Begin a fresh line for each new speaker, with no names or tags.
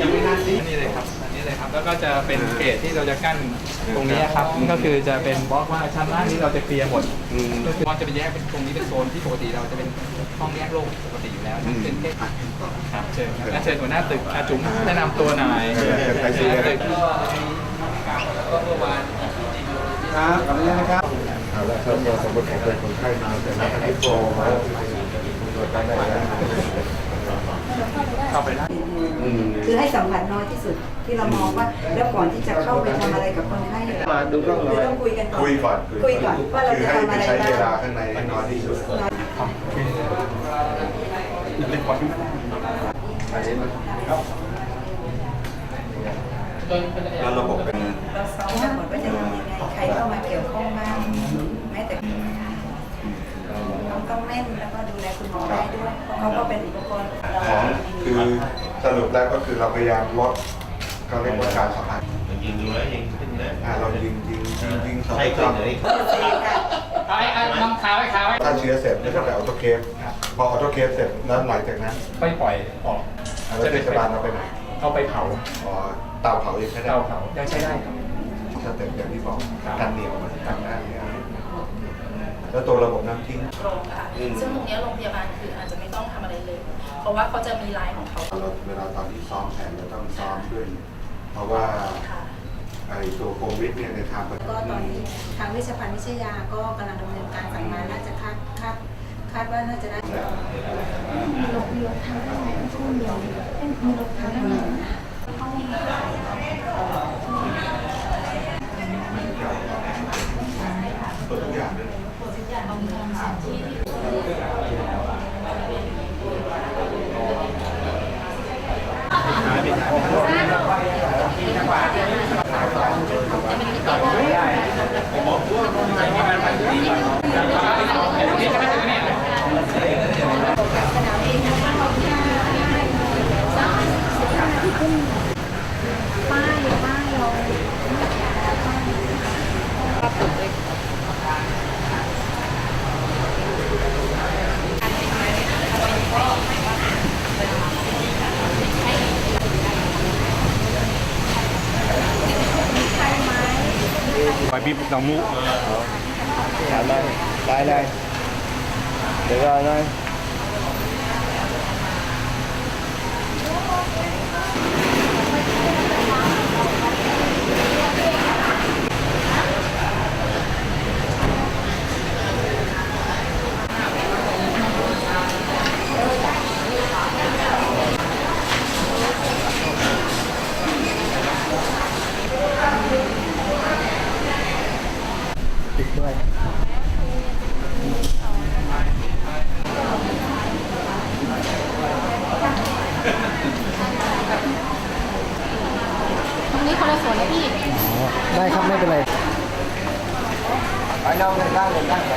ยังไม่น่าซี
อันนี้เลยครับ อันนี้เลยครับ แล้วก็จะเป็นเกตที่เราจะกั้นตรงนี้ครับ ก็คือจะเป็นบล็อกว่าชั้นล่างนี้เราจะเคลียร์หมด
อืม
ก็คือว่าจะเป็นแยกเป็นตรงนี้เป็นโซนที่ปกติเราจะเป็นห้องแยกโลกปกติอยู่แล้วนั่นเป็นแค่ครับเชิญครับงั้นเชิญหัวหน้าตึกอาจุ๋มแนะนำตัวหน่อย
เชิญเชิญใครชื่อ
หัวหน้าตึกก็ก็เมื่อวาน
ครับขออนุญาตนะครับเอาละครับเราสมมติผมเป็นคนไข้มาแต่ละให้โปรมา
เข้าไปได้
อืม
คือให้สัมผัสน้อยที่สุดที่เรามองว่า แล้วก่อนที่จะเข้าไปทำอะไรกับคนไข้
มาดูร่องร
คือ
อย
ต้องคุยกันก่อน
คุยก่อน
คุยก่อนว่าเรา
คือ
จะ
ให้
ทำ
ไป
อะไร
ใช้
บ้า
เวลางข้างในให้น้อยที่สุดอันนี้มันครับแล้วระบบเป็น
เราซ้อมทั้งหมดว่าจะทำยังไงใครเข้ามาเกี่ยวข้องบ้างแม้แต่ต้องต้องแม่นแล้วก็ดูแลคุณหมอได้ด้วยเพราะเขาก็เป็นอุปกรณ์เรา
ของคือสรุปแล้วก็คือเราพยายามลดเขาเรียกว่าการสัมผัส
ยิงดูแล้วยิงขึ้นเลย
อ่าเรายิงยิงยิงยิงสอง
ใช่
ค
ขึ้น
รั้ง
เลย
ไอ้ไอ้น้องค้าไว้ค้าไว้
ถ้าเชื้อเสร็จก็จะไปออโตเคฟพอออโตเคฟเสร็จแล้วหลังจากนั้น
ไปปล่อยออก
แล้วเทศบาลเราไปไหน
เอาไปเผา
อ๋อเตาเผายังใช้ได้
เตาเผายังใช้ได้ครับ
สเต็ปอย่างที่บอก
ครับ
กันเหนียวมันกันหน้าเหนียว แล้วตัวระบบน้ำทิ้ง
โรงค่ะซึ่งตรงเนี้ยโรงพยาบาลคืออาจจะไม่ต้องทำอะไรเลย เพราะว่าเขาจะมีไลน์ของเขา
เราเวลาตอนที่ซ้อมแผนเราต้องซ้อมด้วยเพราะว่า
ค่ะ
ไอ้ตัวโควิดเนี่ยในทางปฏิ
ก็
บัติ
ตอนนี้ทางเวิชาพันธ์วิทยาก็กำลังดำเนินการสั่งมาน่าจะคาดคาดคาดว่าน่าจะได้
เปิดทุกอย่างเลย
ไปพี่น้องมุ
ได้ได้ได้เดี๋ยวก่อนนะ
ตรง นี้คนละส่วนนะพี่
ได้ครับไม่เป็นไร
ไปน้องกันด้านเลยด้านไหน